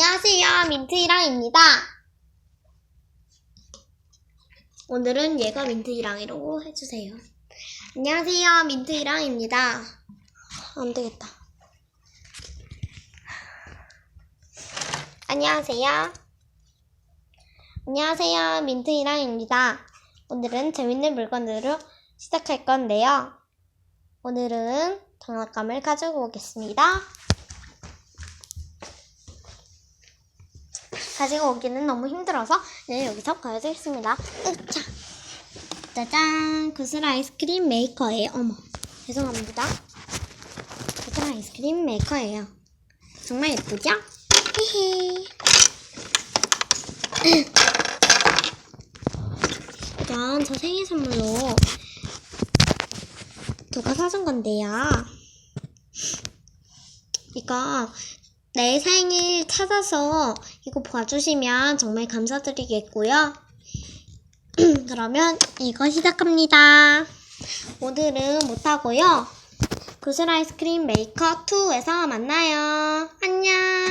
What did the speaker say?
안녕하세요. 민트이랑입니다. 오늘은 얘가 민트이랑이라고 해주세요. 안녕하세요. 민트이랑입니다. 안 되겠다. 안녕하세요. 안녕하세요. 민트이랑입니다. 오늘은 재밌는 물건으로 시작할 건데요. 오늘은 장난감을 가지고 오겠습니다. 가지고 오기는 너무 힘들어서 네, 여기서 보여드리겠습니다. 으차. 짜잔! 구슬 아이스크림 메이커예요. 어머, 죄송합니다. 구슬 아이스크림 메이커예요. 정말 예쁘죠? 헤헤. 이건 저 생일 선물로 누가 사준 건데요. 이거 내 생일 찾아서 이거 봐주시면 정말 감사드리겠고요. 그러면 이거 시작합니다. 오늘은 못하고요. 구슬 아이스크림 메이커 2에서 만나요. 안녕.